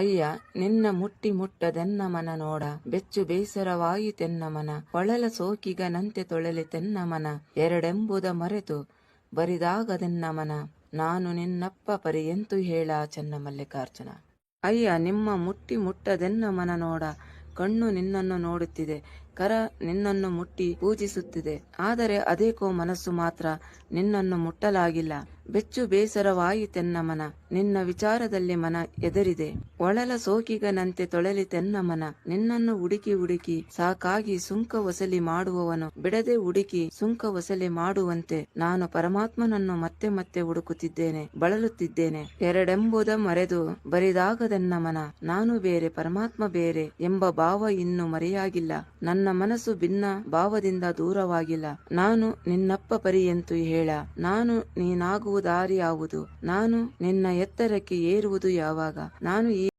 ಅಯ್ಯ, ನಿನ್ನ ಮುಟ್ಟಿ ಮುಟ್ಟದೆನ್ನ ಮನ ನೋಡ. ಬೆಚ್ಚು ಬೇಸರವಾಯಿತೆನ್ನ ಮನ. ಹೊಳಲ ಸೋಕಿಗನಂತೆ ತೊಳಲಿತೆನ್ನ ಮನ. ಎರಡೆಂಬುದ ಮರೆತು ಬರಿದಾಗದೆನ್ನ ಮನ. ನಾನು ನಿನ್ನಪ್ಪ ಪರಿಯಂತು ಹೇಳ ಚೆನ್ನ ಮಲ್ಲಿಕಾರ್ಜುನ. ಅಯ್ಯ, ನಿಮ್ಮ ಮುಟ್ಟಿ ಮುಟ್ಟದೆನ್ನ ಮನ ನೋಡ. ಕಣ್ಣು ನಿನ್ನನ್ನು ನೋಡುತ್ತಿದೆ. ಕರ ನಿನ್ನನ್ನು ಮುಟ್ಟಿ ಪೂಜಿಸುತ್ತಿದೆ. ಆದರೆ ಅದೇಕೋ ಮನಸ್ಸು ಮಾತ್ರ ನಿನ್ನನ್ನು ಮುಟ್ಟಲಾಗಿಲ್ಲ. ಬೆಚ್ಚು ಬೇಸರವಾಯಿತೆನ್ನ ಮನ. ನಿನ್ನ ವಿಚಾರದಲ್ಲಿ ಮನ ಎದರಿದೆ. ಒಳಲ ಸೋಕಿಗನಂತೆ ತೊಳಲಿತೆನ್ನ ಮನ. ನಿನ್ನನ್ನು ಹುಡುಕಿ ಹುಡುಕಿ ಸಾಕಾಗಿ ಸುಂಕ ವಸಲಿ ಮಾಡುವವನು ಬಿಡದೆ ಹುಡುಕಿ ಸುಂಕ ವಸಲಿ ಮಾಡುವಂತೆ ನಾನು ಪರಮಾತ್ಮನನ್ನು ಮತ್ತೆ ಮತ್ತೆ ಹುಡುಕುತ್ತಿದ್ದೇನೆ, ಬಳಲುತ್ತಿದ್ದೇನೆ. ಎರಡೆಂಬುದ ಮರೆದು ಬರಿದಾಗದೆನ್ನ ಮನ. ನಾನು ಬೇರೆ, ಪರಮಾತ್ಮ ಬೇರೆ ಎಂಬ ಭಾವ ಇನ್ನು ಮರೆಯಾಗಿಲ್ಲ. ನನ್ನ ಮನಸ್ಸು ಭಿನ್ನ ಭಾವದಿಂದ ದೂರವಾಗಿಲ್ಲ. ನಾನು ನಿನ್ನಪ್ಪ ಪರಿಯಂತು ಹೇಳ. ನಾನು ನೀನಾಗುವುದಾರಿ ಯಾವುದು ನಾನು ನಿನ್ನ ಎತ್ತರಕ್ಕೆ ಏರುವುದು ಯಾವಾಗ? ನಾನು ಈ